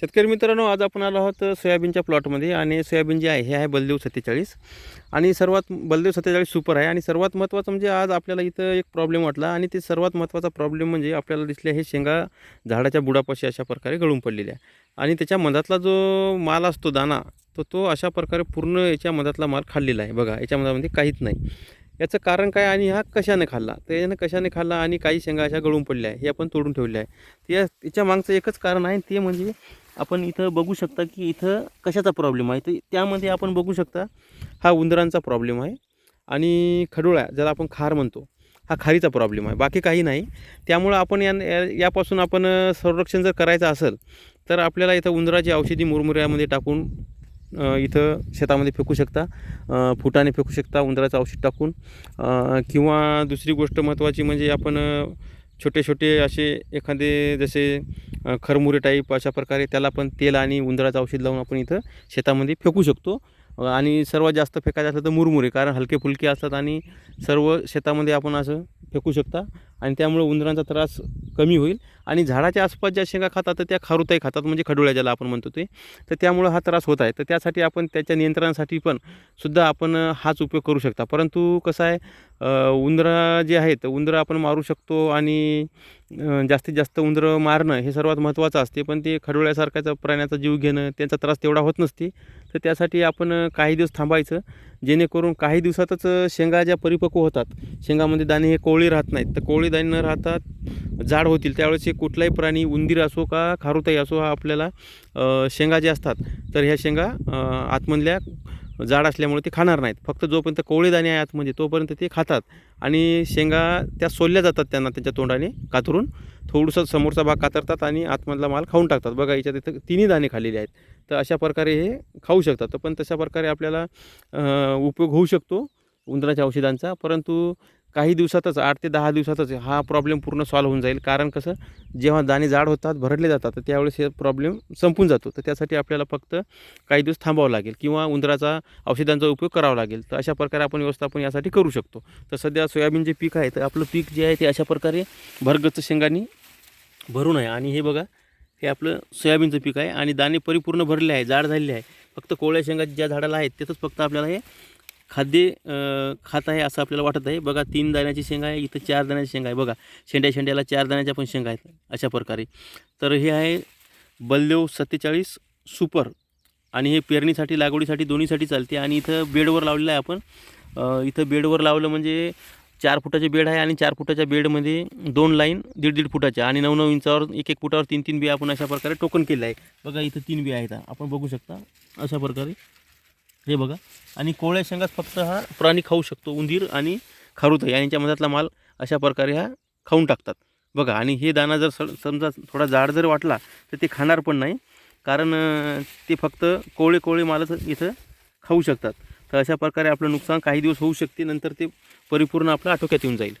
शेतकरी मित्रांनो आज आपण आलो आहोत सोयाबीनच्या प्लॉटमध्ये आणि सोयाबीन जे आहे हे आहे बलदेव सत्तेचाळीस. आणि सर्वात बलदेव सत्तेचाळीस सुपर आहे आणि सर्वात महत्त्वाचं म्हणजे आज आपल्याला इथं एक प्रॉब्लेम वाटला आणि ते सर्वात महत्त्वाचा प्रॉब्लेम म्हणजे आपल्याला दिसले हे शेंगा झाडाच्या बुडापाशी अशा प्रकारे गळून पडलेल्या आहे आणि त्याच्या मधातला जो माल असतो दाना तो तो अशा प्रकारे पूर्ण याच्या मधातला माल खाल्लेला आहे. बघा याच्या मधामध्ये काहीच नाही. याचं कारण काय आणि हा कशाने खाल्ला? तर यानं कशाने खाल्ला आणि काही शेंगा अशा गळून पडल्या आहे हे आपण तोडून ठेवल्या आहे या याच्या मागचं एकच कारण आहे ते म्हणजे आपण इथं बघू शकता की इथं कशाचा प्रॉब्लेम आहे? तर त्यामध्ये आपण बघू शकता हा उंदरांचा प्रॉब्लेम आहे आणि खडोळा ज्याला आपण खार म्हणतो हा खारीचा प्रॉब्लेम आहे. बाकी काही नाही. त्यामुळं आपण या या- यापासून आपण संरक्षण जर करायचं असेल तर आपल्याला इथं उंदराची औषधी मुरमुऱ्यामध्ये टाकून इथं शेतामध्ये फेकू शकता फुटाने फेकू शकता उंदराचं औषध टाकून. किंवा दुसरी गोष्ट महत्त्वाची म्हणजे आपण छोटे छोटे असे एखादे जसे खरमुरे टाईप अशा प्रकारे त्याला पण तेल आणि उंदराचं औषध लावून आपण इथं शेतामध्ये फेकू शकतो. आणि सर्वात जास्त फेकायचं असलं तर मुरमुरे कारण हलके फुलके असतात आणि सर्व शेतामध्ये आपण असं फेकू शकता. आणि त्यामुळे उंदरांचा त्रास कमी होईल. आणि झाडाच्या आसपास ज्या शेंगा खातात तर त्या खारुताई खातात म्हणजे खडोळ्या ज्याला आपण म्हणतो ते तर त्यामुळं हा त्रास होत आहे. तर त्यासाठी आपण त्याच्या नियंत्रणासाठी पण सुद्धा आपण हाच उपयोग करू शकता. परंतु कसं आहे उंदरं जे आहेत उंदरं आपण मारू शकतो आणि जास्तीत जास्त उंदरं मारणं हे सर्वात महत्त्वाचं असते. पण ते खडोळ्यासारख्याचा प्राण्याचा जीव घेणं त्यांचा त्रास तेवढा होत नसते. तर त्यासाठी आपण काही दिवस थांबायचं. जेणेकरून काही दिवसातच शेंगा ज्या परिपक्व होतात शेंगामध्ये दाणे हे कोवळी राहत नाहीत. तर कोवळी दाणे न राहतात जाड होतील. त्यावेळेस हे कुठलाही प्राणी उंदीर असो का खारुताई असो हा आपल्याला शेंगा ज्या असतात तर ह्या शेंगा आतमधल्या जाड असल्यामुळे ते खाणार नाहीत. फक्त जोपर्यंत कोवळे दाणे आहे आतमध्ये म्हणजे तोपर्यंत ते खातात. आणि शेंगा त्या सोलल्या जातात त्यांना त्यांच्या तोंडाने कातरून. थोडंसं समोरचा भाग कातरतात आणि आतमधला माल खाऊन टाकतात. बघा याच्यात इथं तिन्ही दाणे खाल्लेले आहेत. तर अशा प्रकारे हे खाऊ शकतात. तर पण तशा प्रकारे आपल्याला उपयोग होऊ शकतो उंदराच्या औषधांचा. परंतु काही दिवसातच आठ ते दहा दिवसातच हा प्रॉब्लेम पूर्ण सॉल्व होऊन जाईल. कारण कसं जेव्हा दाणे जाड होतात भरडले जातात तर त्यावेळेस हे प्रॉब्लेम संपून जातो. तर त्यासाठी आपल्याला फक्त काही दिवस थांबावं लागेल किंवा उंदराचा औषधांचा उपयोग करावा लागेल. तर अशा प्रकारे आपण व्यवस्थापन यासाठी करू शकतो. तर सध्या सोयाबीन जे पीक आहे तर आपलं पीक जे आहे ते अशा प्रकारे भरगच्च शेंगांनी भरून आहे. आणि हे बघा हे आपलं सोयाबीनचं पीक आहे. आणि दाणे परिपूर्ण भरले आहे जाड झालेले आहे. फक्त कोवळ्या शेंगा ज्या झाडाला आहेत तिथंच फक्त आपल्याला हे खाद्य खात आहे असं आपल्याला वाटत आहे. बघा तीन दाण्याची शेंगा आहे इथं चार दाण्याची शेंगा आहे. बघा शेंड्या शेंड्याला चार दाण्याच्या पण शेंगा आहेत अशा प्रकारे. तर हे आहे बलदेव सत्तेचाळीस सुपर आणि हे पेरणीसाठी लागवडीसाठी दोन्हीसाठी चालते आणि इथं बेडवर लावलेलं आहे आपण. इथं बेडवर लावलं म्हणजे चार फुटाचे बेड आहे आणि चार फुटाच्या बेडमध्ये दोन लाईन दीड दीड फुटाच्या आणि नऊ नऊ इंचावर एक एक फुटावर तीन तीन बिया आपण अशा प्रकारे टोकन केलं आहे. बघा इथं तीन बिया आहेत. आपण बघू शकता अशा प्रकारे. हे बघा. आणि कोवळ्या शेंगात फक्त हा प्राणी खाऊ शकतो. उंदीर आणि खारुताई यांच्या मधातला माल अशा प्रकारे हा खाऊन टाकतात. बघा आणि हे दाणा जर स समजा थोडा जाड जर वाटला तर ते खाणार पण नाही. कारण ते फक्त कोवळे कोवळे मालच इथं खाऊ शकतात. तर अशा प्रकारे आपलं नुकसान काही दिवस होऊ शकते. नंतर ते परिपूर्ण आपलं आटोक्यात येऊन जाईल.